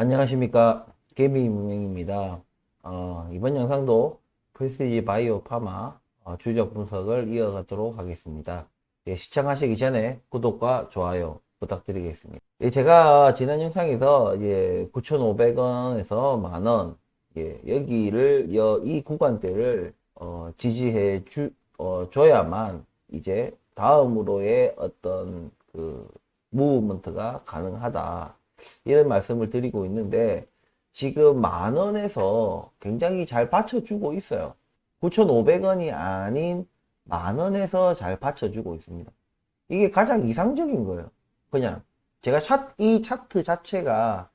안녕하십니까. 개미 문명입니다. 어, 이번 영상도 프리시지 바이오 파마 어, 주적 분석을 이어가도록 하겠습니다. 예, 시청하시기 전에 구독과 좋아요 부탁드리겠습니다. 예, 제가 지난 영상에서 예, 9,500원에서 만원 예, 여기를 여, 이 구간대를 어, 지지해 주, 어, 줘야만 이제 다음으로의 어떤 그 무브먼트가 가능하다 이런 말씀을 드리고 있는데 지금 만 원에서 굉장히 잘 받쳐주고 있어요. 9,500원이 아닌 만 원에서 잘 받쳐주고 있습니다. 이게 가장 이상적인 거예요. 그냥 제가 차, 이 차트 자체가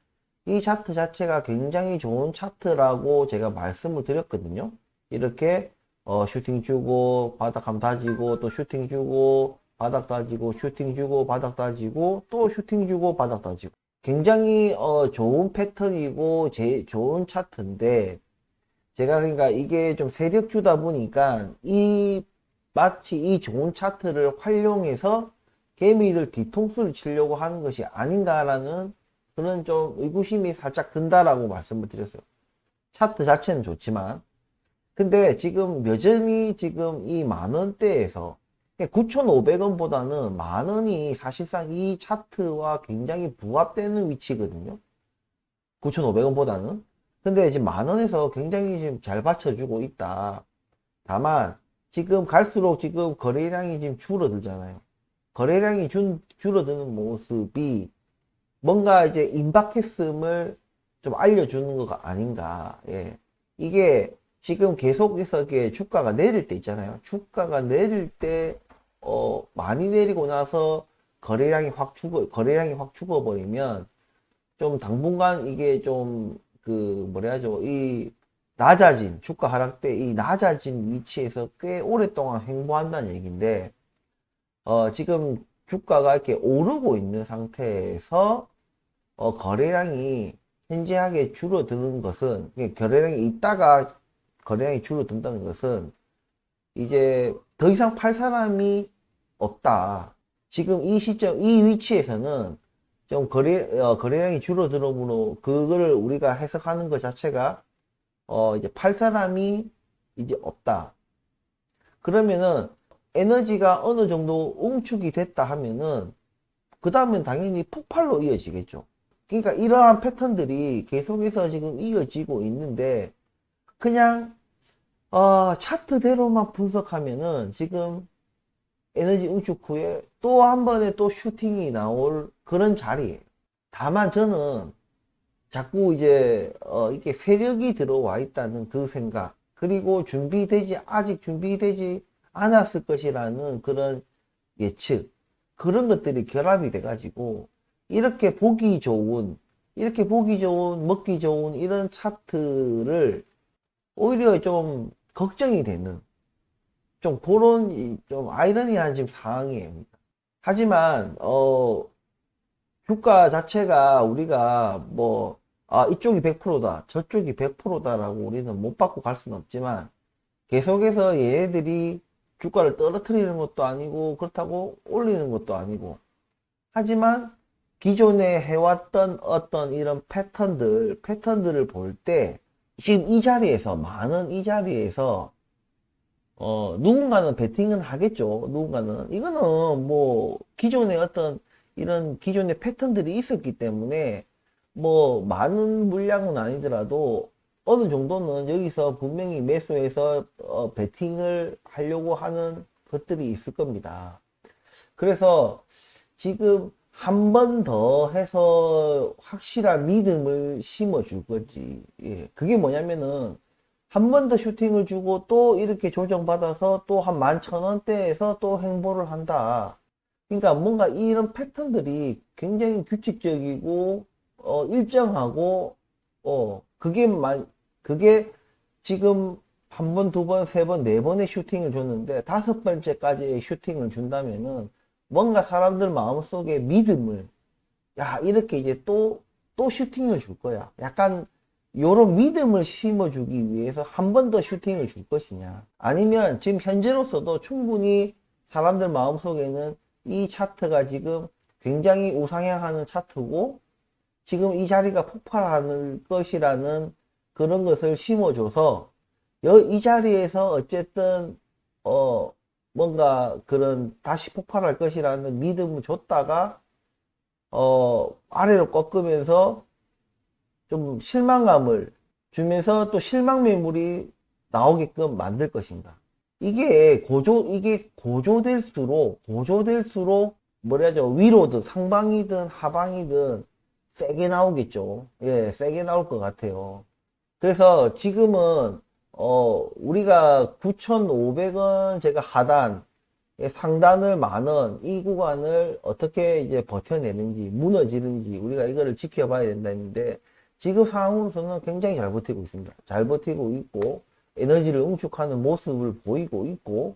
이 차트 자체가 굉장히 좋은 차트라고 제가 말씀을 드렸거든요. 이렇게 어, 슈팅 주고 바닥 감 다지고 또 슈팅 주고 바닥 다지고 슈팅 주고 바닥 다지고 또 슈팅 주고 바닥 다지고 굉장히 어, 좋은 패턴이고 제 좋은 차트인데 제가 그러니까 이게 좀 세력 주다 보니까 이 마치 이 좋은 차트를 활용해서 개미들 뒤통수를 치려고 하는 것이 아닌가라는 그런 좀 의구심이 살짝 든다라고 말씀을 드렸어요. 차트 자체는 좋지만 근데 지금 여전히 지금 이 만 원대에서 9,500원보다는 만 원이 사실상 이 차트와 굉장히 부합되는 위치거든요. 9,500원보다는. 근데 지금 만 원에서 굉장히 지금 잘 받쳐주고 있다. 다만 지금 갈수록 지금 거래량이 지금 줄어들잖아요. 거래량이 줄, 줄어드는 모습이 뭔가 이제 임박했음을 좀 알려주는 거가 아닌가. 예. 이게 지금 계속해서 이게 주가가 내릴 때 있잖아요. 주가가 내릴 때, 어, 많이 내리고 나서 거래량이 확 죽어, 거래량이 확 죽어버리면 좀 당분간 이게 좀 그, 뭐라 하죠. 이 낮아진, 주가 하락 때 이 낮아진 위치에서 꽤 오랫동안 행보한다는 얘기인데, 어, 지금 주가가 이렇게 오르고 있는 상태에서, 어, 거래량이 현저하게 줄어드는 것은, 거래량이 있다가 거래량이 줄어든다는 것은 이제 더 이상 팔 사람이 없다. 지금 이 시점, 이 위치에서는 좀 거래, 어, 거래량이 줄어들므로 그거를 우리가 해석하는 것 자체가 어, 이제 팔 사람이 이제 없다. 그러면은 에너지가 어느 정도 응축이 됐다 하면은 그 다음엔 당연히 폭발로 이어지겠죠. 그러니까 이러한 패턴들이 계속해서 지금 이어지고 있는데 그냥 어, 차트대로만 분석하면은 지금 에너지 응축 후에 또 한 번에 또 슈팅이 나올 그런 자리예요. 다만 저는 자꾸 이제 어, 이게 세력이 들어와 있다는 그 생각 그리고 준비되지 아직 준비되지 않았을 것이라는 그런 예측 그런 것들이 결합이 돼 가지고 이렇게 보기 좋은 이렇게 보기 좋은 먹기 좋은 이런 차트를 오히려 좀 걱정이 되는 좀 그런 이- 좀 아이러니한 지금 상황이에요. 하지만 어 주가 자체가 우리가 뭐 아, 이쪽이 100%다, 저쪽이 100%다라고 우리는 못 받고 갈 수는 없지만 계속해서 얘들이 주가를 떨어뜨리는 것도 아니고 그렇다고 올리는 것도 아니고 하지만 기존에 해왔던 어떤 이런 패턴들, 패턴들을 볼 때 지금 이 자리에서 많은 이 자리에서 어 누군가는 베팅은 하겠죠. 누군가는 이거는 뭐 기존의 어떤 이런 기존의 패턴들이 있었기 때문에 뭐 많은 물량은 아니더라도 어느 정도는 여기서 분명히 매수해서 어, 베팅을 하려고 하는 것들이 있을 겁니다. 그래서 지금 한 번 더 해서 확실한 믿음을 심어 줄 거지. 예. 그게 뭐냐면은 한 번 더 슈팅을 주고 또 이렇게 조정받아서 또 한 만천 원대에서 또 행보를 한다. 그러니까 뭔가 이런 패턴들이 굉장히 규칙적이고 어, 일정하고 어, 그게 만 그게 지금 한 번, 두 번, 세 번, 네 번의 슈팅을 줬는데 다섯 번째까지의 슈팅을 준다면은 뭔가 사람들 마음속에 믿음을 야 이렇게 이제 또또 슈팅을 줄 거야. 약간 요런 믿음을 심어주기 위해서 한 번 더 슈팅을 줄 것이냐. 아니면 지금 현재로서도 충분히 사람들 마음속에는 이 차트가 지금 굉장히 우상향하는 차트고 지금 이 자리가 폭발할 것이라는 그런 것을 심어줘서 여- 이 자리에서 어쨌든 어 뭔가 그런 다시 폭발할 것이라는 믿음을 줬다가 어 아래로 꺾으면서 좀 실망감을 주면서 또 실망 매물이 나오게끔 만들 것인가. 이게 고조, 이게 고조될수록, 고조될수록, 뭐라 하죠. 위로든 상방이든 하방이든 세게 나오겠죠. 예, 세게 나올 것 같아요. 그래서 지금은, 어, 우리가 9,500원 제가 하단, 예, 상단을 만원, 이 구간을 어떻게 이제 버텨내는지, 무너지는지, 우리가 이거를 지켜봐야 된다 했는데, 지금 상황으로서는 굉장히 잘 버티고 있습니다. 잘 버티고 있고, 에너지를 응축하는 모습을 보이고 있고,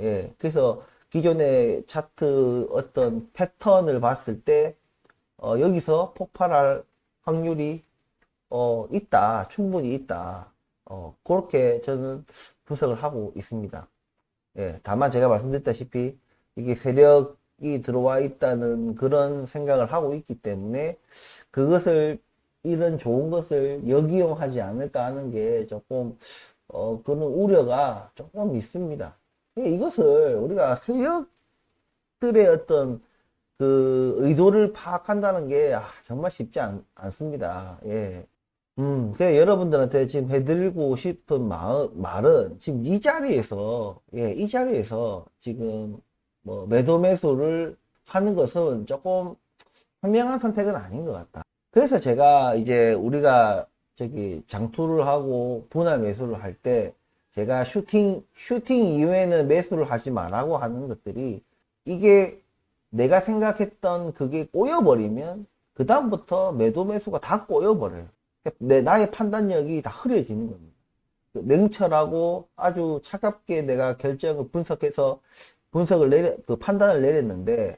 예, 그래서 기존의 차트 어떤 패턴을 봤을 때, 어, 여기서 폭발할 확률이, 어, 있다. 충분히 있다. 어, 그렇게 저는 분석을 하고 있습니다. 예, 다만 제가 말씀드렸다시피, 이게 세력이 들어와 있다는 그런 생각을 하고 있기 때문에, 그것을, 이런 좋은 것을 역이용하지 않을까 하는 게 조금, 어, 그런 우려가 조금 있습니다. 예, 이것을 우리가 세력들의 어떤 그 의도를 파악한다는 게 아, 정말 쉽지 않, 않습니다. 예. 음, 그래 여러분들한테 지금 해드리고 싶은 마, 말은 지금 이 자리에서, 예, 이 자리에서 지금 뭐 매도 매수를 하는 것은 조금 현명한 선택은 아닌 것 같다. 그래서 제가 이제 우리가 저기 장투를 하고 분할 매수를 할 때 제가 슈팅, 슈팅 이후에는 매수를 하지 말라고 하는 것들이 이게 내가 생각했던 그게 꼬여버리면 그 다음부터 매도 매수가 다 꼬여버려요. 내, 나의 판단력이 다 흐려지는 겁니다. 그 냉철하고 아주 차갑게 내가 결정을 분석해서 분석을 내려, 그 판단을 내렸는데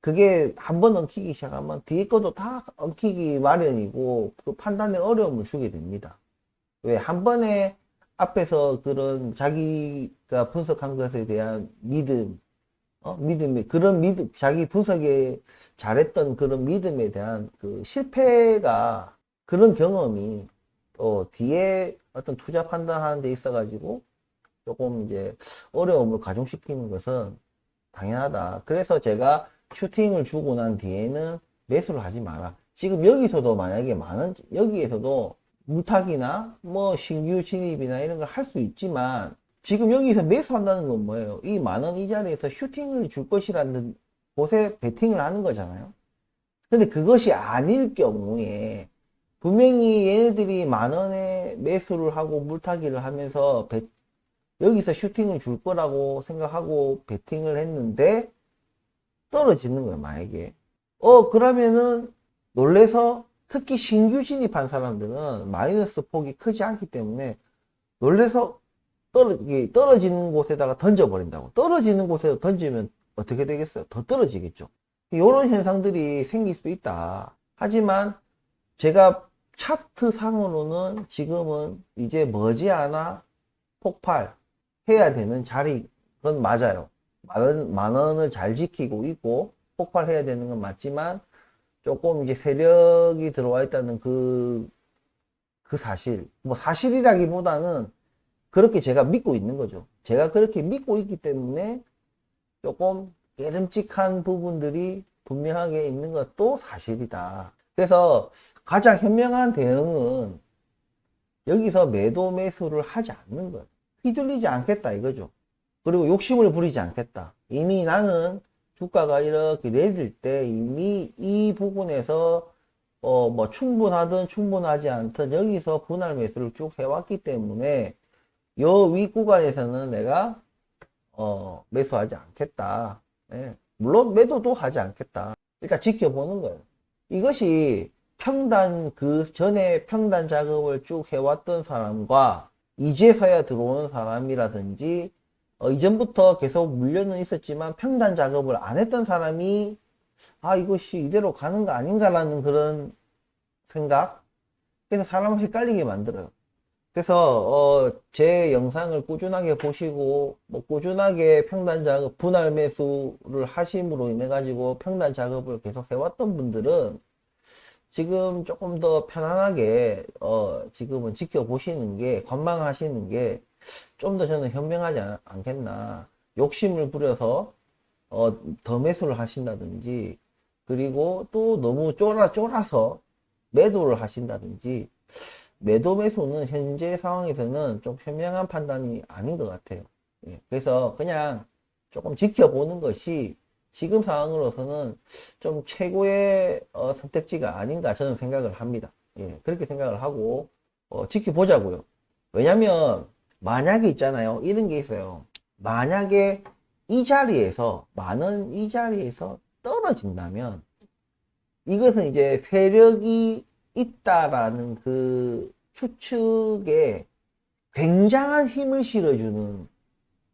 그게 한 번 엉키기 시작하면 뒤에 것도 다 엉키기 마련이고 그 판단에 어려움을 주게 됩니다. 왜? 한 번에 앞에서 그런 자기가 분석한 것에 대한 믿음, 어? 믿음이, 그런 믿음, 자기 분석에 잘했던 그런 믿음에 대한 그 실패가 그런 경험이 또 뒤에 어떤 투자 판단하는 데 있어가지고 조금 이제 어려움을 가중시키는 것은 당연하다. 그래서 제가 슈팅을 주고 난 뒤에는 매수를 하지 마라. 지금 여기서도 만약에 만원, 여기에서도 무탁이나 뭐 신규 진입이나 이런 걸 할 수 있지만 지금 여기서 매수한다는 건 뭐예요? 이 만 원 이 자리에서 슈팅을 줄 것이라는 곳에 베팅을 하는 거잖아요. 근데 그것이 아닐 경우에 분명히 얘네들이 만 원에 매수를 하고 물타기를 하면서 배- 여기서 슈팅을 줄 거라고 생각하고 베팅을 했는데 떨어지는 거예요, 만약에. 어, 그러면은 놀래서 특히 신규 진입한 사람들은 마이너스 폭이 크지 않기 때문에 놀래서 떨어, 떨어지는 곳에다가 던져버린다고. 떨어지는 곳에 던지면 어떻게 되겠어요? 더 떨어지겠죠. 이런 현상들이 생길 수 있다. 하지만 제가 차트 상으로는 지금은 이제 머지않아 폭발 해야 되는 자리, 그건 맞아요. 만, 원, 만 원을 잘 지키고 있고 폭발해야 되는 건 맞지만 조금 이제 세력이 들어와 있다는 그, 그 사실. 뭐 사실이라기보다는 그렇게 제가 믿고 있는 거죠. 제가 그렇게 믿고 있기 때문에 조금 깨름직한 부분들이 분명하게 있는 것도 사실이다. 그래서 가장 현명한 대응은 여기서 매도 매수를 하지 않는 것. 휘둘리지 않겠다 이거죠. 그리고 욕심을 부리지 않겠다. 이미 나는 주가가 이렇게 내릴 때 이미 이 부분에서 어 뭐 충분하든 충분하지 않든 여기서 분할 매수를 쭉 해왔기 때문에 요 위 구간에서는 내가 어 매수하지 않겠다. 예. 물론 매도도 하지 않겠다. 일단 지켜보는 거예요. 이것이 평단 그 전에 평단 작업을 쭉 해왔던 사람과 이제서야 들어오는 사람이라든지 어, 이전부터 계속 물려는 있었지만 평단 작업을 안 했던 사람이 아 이것이 이대로 가는 거 아닌가라는 그런 생각. 그래서 사람을 헷갈리게 만들어요. 그래서 어, 제 영상을 꾸준하게 보시고 뭐 꾸준하게 평단 작업 분할 매수를 하심으로 인해 가지고 평단 작업을 계속 해왔던 분들은 지금 조금 더 편안하게 어 지금은 지켜보시는 게 관망하시는 게 좀 더 저는 현명하지 않, 않겠나 욕심을 부려서 어 더 매수를 하신다든지 그리고 또 너무 쫄아 쫄아서 매도를 하신다든지 매도 매수는 현재 상황에서는 좀 현명한 판단이 아닌 것 같아요. 예, 그래서 그냥 조금 지켜보는 것이 지금 상황으로서는 좀 최고의 어, 선택지가 아닌가 저는 생각을 합니다. 예, 그렇게 생각을 하고 어, 지켜보자고요. 왜냐면 만약에 있잖아요. 이런 게 있어요. 만약에 이 자리에서 만원 이 자리에서 떨어진다면 이것은 이제 세력이 있다라는 그 추측에 굉장한 힘을 실어주는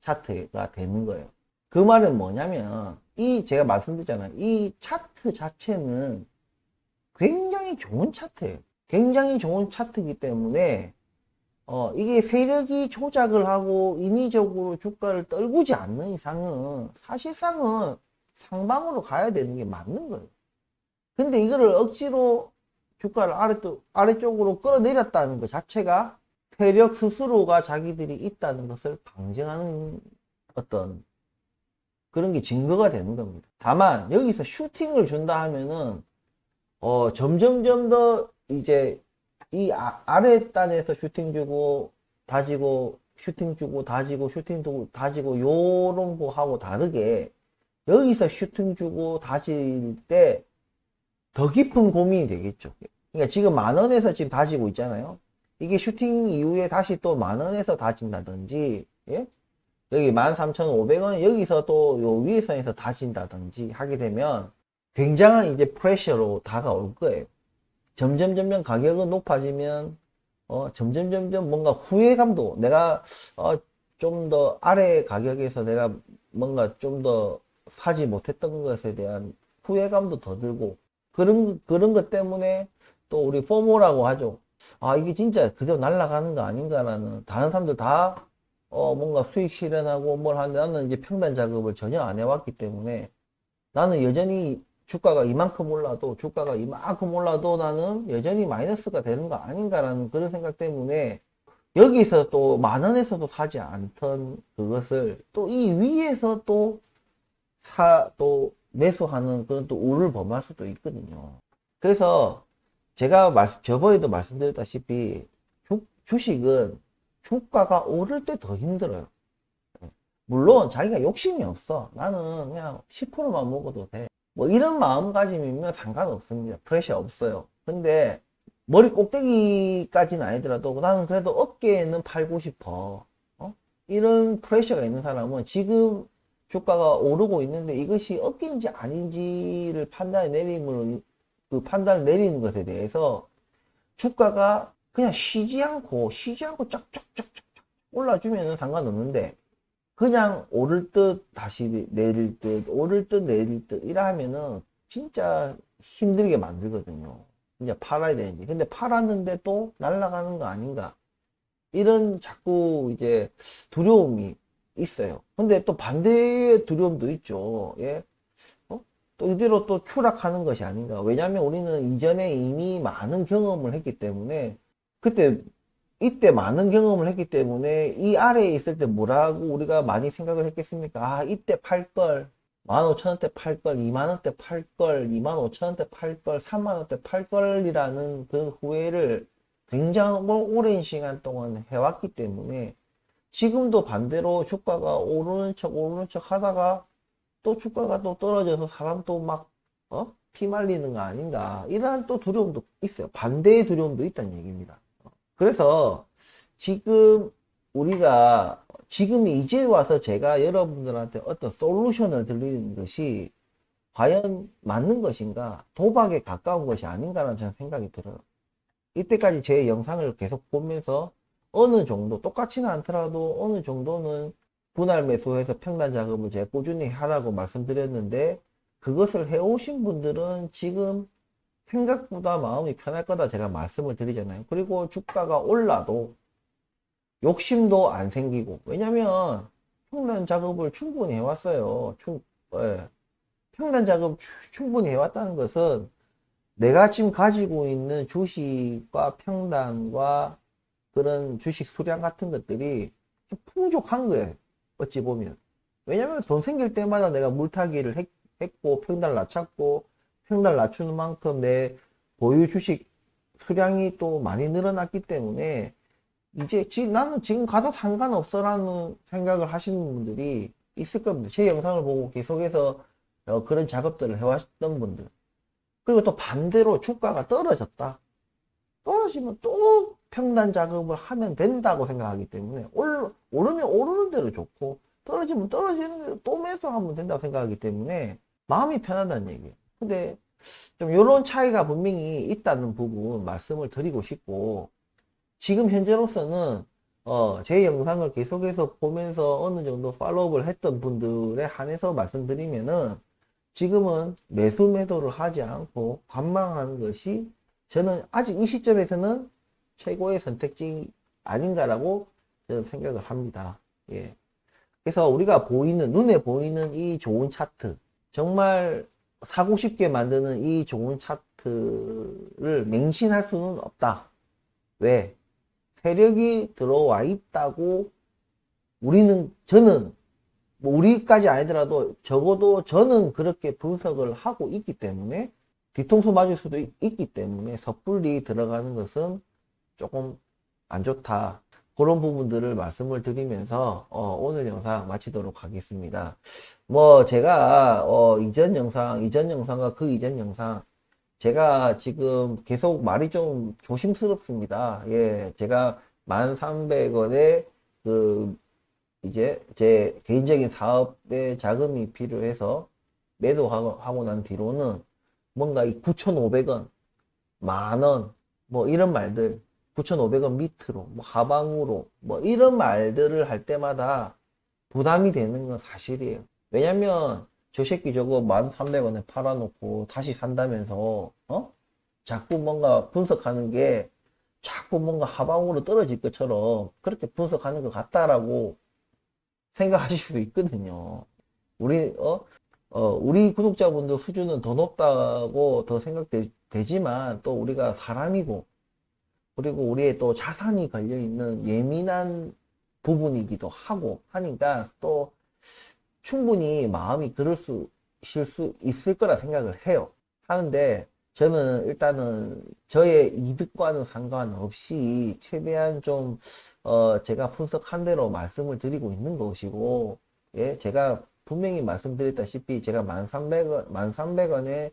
차트가 되는 거예요. 그 말은 뭐냐면 이 제가 말씀드렸잖아요. 이 차트 자체는 굉장히 좋은 차트예요. 굉장히 좋은 차트이기 때문에 어 이게 세력이 조작을 하고 인위적으로 주가를 떨구지 않는 이상은 사실상은 상방으로 가야 되는 게 맞는 거예요. 근데 이거를 억지로 주가를 아래쪽, 아래쪽으로 끌어내렸다는 것 자체가 세력 스스로가 자기들이 있다는 것을 방증하는 어떤 그런 게 증거가 되는 겁니다. 다만 여기서 슈팅을 준다 하면은 어 점점점 더 이제 이 아, 아래 단에서 슈팅 주고 다지고 슈팅 주고 다지고 슈팅 주고 다지고 요런 거하고 다르게 여기서 슈팅 주고 다질 때 더 깊은 고민이 되겠죠. 그러니까 지금 만 원에서 지금 다지고 있잖아요. 이게 슈팅 이후에 다시 또 만 원에서 다진다든지, 예? 여기 13,500원 여기서 또 요 위에선에서 다진다든지 하게 되면 굉장한 이제 프레셔로 다가올 거예요. 점점 점점 가격은 높아지면 어 점점 점점 뭔가 후회감도 내가 어 좀 더 아래 가격에서 내가 뭔가 좀 더 사지 못했던 것에 대한 후회감도 더 들고 그런 그런 것 때문에 또 우리 포모라고 하죠. 아 이게 진짜 그대로 날아가는 거 아닌가라는 다른 사람들 다 어, 뭔가 수익 실현하고 뭘 하는데 나는 이제 평단 작업을 전혀 안 해왔기 때문에 나는 여전히 주가가 이만큼 올라도 주가가 이만큼 올라도 나는 여전히 마이너스가 되는 거 아닌가라는 그런 생각 때문에 여기서 또 만 원에서도 사지 않던 그것을 또 이 위에서 또 사, 또 매수하는 그런 또 우를 범할 수도 있거든요. 그래서 제가 말, 저번에도 말씀드렸다시피 주, 주식은 주가가 오를 때 더 힘들어요. 물론 자기가 욕심이 없어. 나는 그냥 10%만 먹어도 돼. 뭐 이런 마음가짐이면 상관없습니다. 프레셔 없어요. 근데 머리 꼭대기까지는 아니더라도 나는 그래도 어깨에는 팔고 싶어. 어? 이런 프레셔가 있는 사람은 지금 주가가 오르고 있는데 이것이 어깨인지 아닌지를 판단해 내림을 그 판단을 내리는 것에 대해서 주가가 그냥 쉬지 않고 쉬지 않고 쫙쫙쫙쫙 올라주면은 상관없는데 그냥 오를 듯 다시 내릴 듯 오를 듯 내릴 듯 이라 하면은 진짜 힘들게 만들거든요. 이제 팔아야 되는지. 근데 팔았는데 또 날아가는 거 아닌가. 이런 자꾸 이제 두려움이 있어요. 근데 또 반대의 두려움도 있죠. 예. 어? 또 이대로 또 추락하는 것이 아닌가. 왜냐하면 우리는 이전에 이미 많은 경험을 했기 때문에 그때 이때 많은 경험을 했기 때문에 이 아래에 있을 때 뭐라고 우리가 많이 생각을 했겠습니까? 아, 이때 팔걸. 15,000원대 팔걸, 2만원대 팔걸, 25,000원대 팔걸, 3만원대 팔걸이라는 그 후회를 굉장히 오랜 시간 동안 해왔기 때문에 지금도 반대로 주가가 오르는 척 오르는 척 하다가 또 주가가 또 떨어져서 사람도 막, 어? 피 말리는 거 아닌가. 이러한 또 두려움도 있어요. 반대의 두려움도 있다는 얘기입니다. 그래서 지금 우리가 지금 이제 와서 제가 여러분들한테 어떤 솔루션을 드리는 것이 과연 맞는 것인가 도박에 가까운 것이 아닌가라는 저는 생각이 들어요. 이때까지 제 영상을 계속 보면서 어느 정도 똑같지는 않더라도 어느 정도는 분할 매수해서 평단 작업을 제가 꾸준히 하라고 말씀드렸는데 그것을 해오신 분들은 지금 생각보다 마음이 편할 거다 제가 말씀을 드리잖아요. 그리고 주가가 올라도 욕심도 안 생기고 왜냐면 평단 작업을 충분히 해왔어요. 충, 예. 평단 작업 추- 충분히 해왔다는 것은 내가 지금 가지고 있는 주식과 평단과 그런 주식 수량 같은 것들이 좀 풍족한 거예요. 어찌 보면. 왜냐면 돈 생길 때마다 내가 물타기를 했, 했고, 평단을 낮췄고, 평단을 낮추는 만큼 내 보유 주식 수량이 또 많이 늘어났기 때문에 이제 지, 나는 지금 가도 상관없어라는 생각을 하시는 분들이 있을 겁니다. 제 영상을 보고 계속해서 어, 그런 작업들을 해왔던 분들. 그리고 또 반대로 주가가 떨어졌다. 떨어지면 또 평단 작업을 하면 된다고 생각하기 때문에 올, 오르면 오르는 대로 좋고 떨어지면 떨어지는 대로 또 매수하면 된다고 생각하기 때문에 마음이 편하다는 얘기예요. 근데 좀 이런 차이가 분명히 있다는 부분 말씀을 드리고 싶고 지금 현재로서는 어, 제 영상을 계속해서 보면서 어느 정도 팔로우를 했던 분들에 한해서 말씀드리면은 지금은 매수 매도를 하지 않고 관망하는 것이 저는 아직 이 시점에서는 최고의 선택지 아닌가라고 저는 생각을 합니다. 예. 그래서 우리가 보이는, 눈에 보이는 이 좋은 차트, 정말 사고 싶게 만드는 이 좋은 차트를 맹신할 수는 없다. 왜? 세력이 들어와 있다고 우리는, 저는, 뭐 우리까지 아니더라도 적어도 저는 그렇게 분석을 하고 있기 때문에 뒤통수 맞을 수도 있, 기 때문에 섣불리 들어가는 것은 조금 안 좋다. 그런 부분들을 말씀을 드리면서 어, 오늘 영상 마치도록 하겠습니다. 뭐 제가 어, 이전 영상, 이전 영상과 그 이전 영상 제가 지금 계속 말이 좀 조심스럽습니다. 예, 제가 1,300원에 그 이제 제 개인적인 사업에 자금이 필요해서 매도하고 하고 난 뒤로는 뭔가 이 9,500원, 만원, 뭐 이런 말들 9,500원 밑으로, 뭐 하방으로, 뭐 이런 말들을 할 때마다 부담이 되는 건 사실이에요. 왜냐면 저 새끼 저거 1,300원에 팔아놓고 다시 산다면서, 어? 자꾸 뭔가 분석하는 게 자꾸 뭔가 하방으로 떨어질 것처럼 그렇게 분석하는 것 같다라고 생각하실 수도 있거든요. 우리, 어? 어, 우리 구독자분들 수준은 더 높다고 더 생각되지만 또 우리가 사람이고 그리고 우리의 또 자산이 걸려 있는 예민한 부분이기도 하고 하니까 또 충분히 마음이 그럴 수, 실수 있을 거라 생각을 해요. 하는데 저는 일단은 저의 이득과는 상관없이 최대한 좀, 어, 제가 분석한 대로 말씀을 드리고 있는 것이고, 예, 제가 분명히 말씀드렸다시피 제가 1,300원, 1,300원에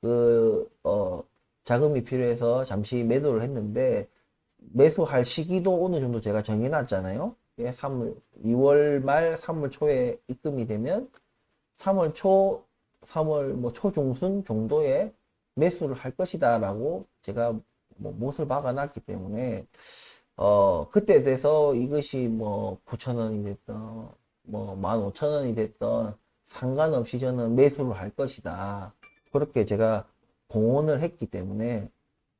그, 어, 자금이 필요해서 잠시 매도를 했는데 매수할 시기도 어느 정도 제가 정해놨잖아요. 예, 3월, 2월 말 3월 초에 입금이 되면 3월 초, 3월 뭐 초중순 정도에 매수를 할 것이다 라고 제가 뭐 못을 박아놨기 때문에 어 그때 돼서 이것이 뭐 9천원이 됐던 뭐 15,000원이 됐던 상관없이 저는 매수를 할 것이다 그렇게 제가 공언을 했기 때문에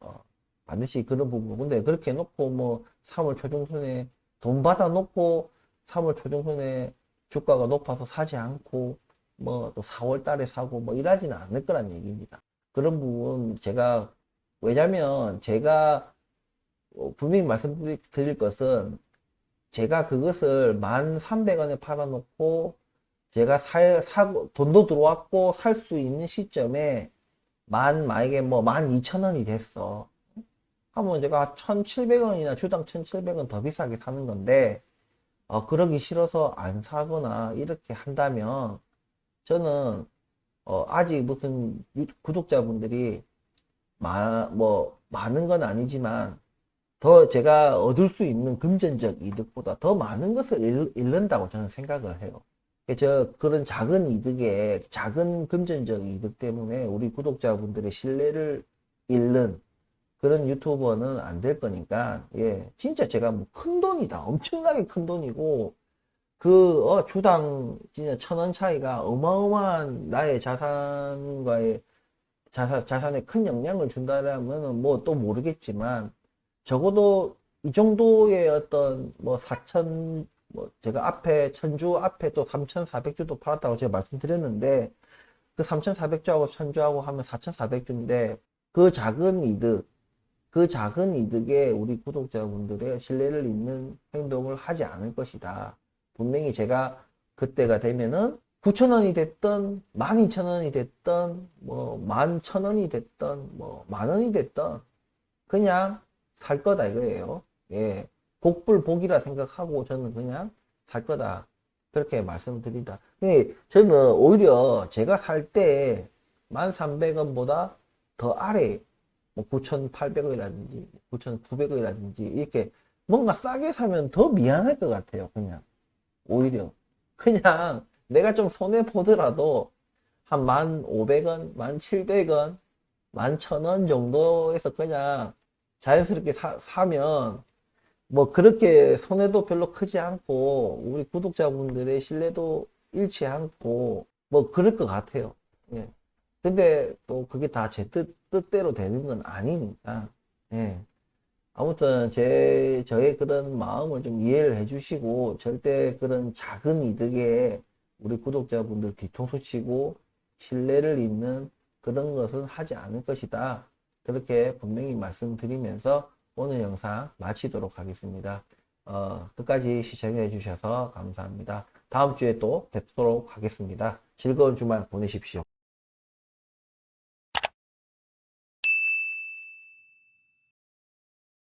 어, 반드시 그런 부분 근데 그렇게 해놓고 뭐 3월 초중순에 돈 받아 놓고 3월 초중순에 주가가 높아서 사지 않고 뭐 또 4월 달에 사고 뭐 이러지는 않을 거란 얘기입니다. 그런 부분 제가 왜냐면 제가 어, 분명히 말씀드릴 것은 제가 그것을 1,300원에 팔아놓고 제가 살, 사고, 돈도 들어왔고 살 수 있는 시점에 만, 만약에 뭐 12,000원이 됐어. 하면 제가 1,700원이나 주당 1,700원 더 비싸게 사는 건데, 어, 그러기 싫어서 안 사거나 이렇게 한다면, 저는, 어, 아직 무슨 유- 구독자분들이, 마, 뭐, 많은 건 아니지만, 더 제가 얻을 수 있는 금전적 이득보다 더 많은 것을 잃, 잃는다고 저는 생각을 해요. 저 그런 작은 이득에 작은 금전적 이득 때문에 우리 구독자분들의 신뢰를 잃는 그런 유튜버는 안 될 거니까 예 진짜 제가 뭐 큰 돈이다 엄청나게 큰 돈이고 그 어, 주당 진짜 천 원 차이가 어마어마한 나의 자산과의 자산 자산에 큰 영향을 준다라면은 뭐 또 모르겠지만 적어도 이 정도의 어떤 뭐 4천 뭐 제가 앞에 천주 앞에 또 3,400주도 팔았다고 제가 말씀드렸는데 그 3,400주하고 천주하고 하면 4,400주인데 그 작은 이득, 그 작은 이득에 우리 구독자분들의 신뢰를 잇는 행동을 하지 않을 것이다. 분명히 제가 그때가 되면은 9천원이 됐던, 12,000원이 됐던, 뭐, 11,000원이 됐던, 뭐, 만원이 됐던, 그냥 살 거다 이거예요. 예. 복불복이라 생각하고 저는 그냥 살 거다. 그렇게 말씀드리다. 근데 저는 오히려 제가 살 때 1,300원보다 더 아래, 뭐 9,800원이라든지 9,900원이라든지 이렇게 뭔가 싸게 사면 더 미안할 것 같아요. 그냥. 오히려. 그냥 내가 좀 손해 보더라도 한 1,500원, 1,700원, 11,000원 정도에서 그냥 자연스럽게 사, 사면 뭐 그렇게 손해도 별로 크지 않고 우리 구독자분들의 신뢰도 잃지 않고 뭐 그럴 것 같아요. 예. 근데 또 그게 다 제 뜻, 뜻대로 되는 건 아니니까. 예. 아무튼 제 저의 그런 마음을 좀 이해를 해주시고 절대 그런 작은 이득에 우리 구독자분들 뒤통수 치고 신뢰를 잇는 그런 것은 하지 않을 것이다. 그렇게 분명히 말씀드리면서 오늘 영상 마치도록 하겠습니다. 어, 끝까지 시청해 주셔서 감사합니다. 다음 주에 또 뵙도록 하겠습니다. 즐거운 주말 보내십시오.